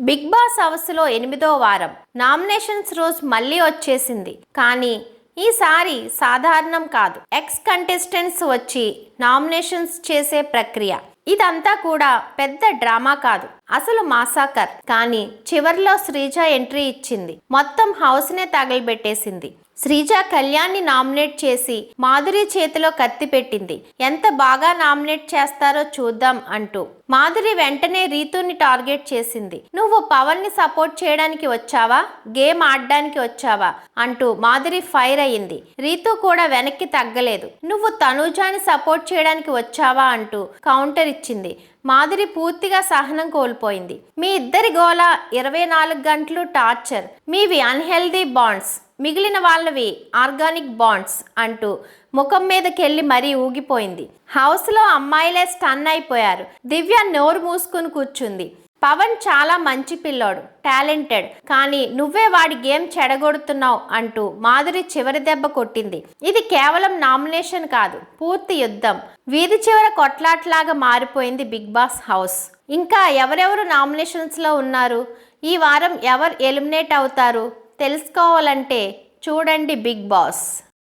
Big boss హౌస్లో ఎనిమిదో వారం. నామినేషన్స్ రోజు మళ్ళీ వచ్చేసింది. కానీ ఈసారి సాధారణం కాదు. ఎక్స్ కంటెస్టెంట్స్ వచ్చి నామినేషన్స్ చేసే ప్రక్రియ. ఇదంతా కూడా పెద్ద డ్రామా కాదు. అసలు మాసాకర్. కానీ చివరిలో శ్రీజ ఎంట్రీ ఇచ్చింది. మొత్తం హౌస్నే తగలబెట్టేసింది. శ్రీజ కళ్యాణ్ని నామినేట్ చేసి మాధురి చేతిలో కత్తి పెట్టింది. ఎంత బాగా నామినేట్ చేస్తారో చూద్దాం అంటూ మాధురి వెంటనే రీతుని టార్గెట్ చేసింది. నువ్వు పవన్ని సపోర్ట్ చేయడానికి వచ్చావా? గేమ్ ఆడడానికి వచ్చావా? అంటూ మాధురి ఫైర్ అయింది రీతు కూడా వెనక్కి తగ్గలేదు. నువ్వు తనూజాని సపోర్ట్ చేయడానికి వచ్చావా? అంటూ కౌంటర్ ఇచ్చింది. మాధురి పూర్తిగా సహనం కోల్పోయింది. మీ ఇద్దరి గోల ఇరవై నాలుగు గంటలు టార్చర్. మీవి అన్హెల్దీ బాండ్స్. మిగిలిన వాళ్ళవి ఆర్గానిక్ బాండ్స్ అంటూ ముఖం మీదకెళ్ళి మరీ ఊగిపోయింది. హౌస్లో అమ్మాయిలే స్టన్ అయిపోయారు. దివ్య నోరు మూసుకుని కూర్చుంది. పవన్ చాలా మంచి పిల్లోడు టాలెంటెడ్. కానీ నువ్వే వాడి గేమ్ చెడగొడుతున్నావు అంటూ మాధురి చివరి దెబ్బ కొట్టింది. ఇది కేవలం నామినేషన్ కాదు పూర్తి యుద్ధం. వీధి చివర కొట్లాట్లాగా మారిపోయింది బిగ్ బాస్ హౌస్. ఇంకా ఎవరెవరు నామినేషన్స్లో ఉన్నారు? ఈ వారం ఎవరు ఎలిమినేట్ అవుతారు? తెలుసుకోవాలంటే చూడండి బిగ్ బాస్.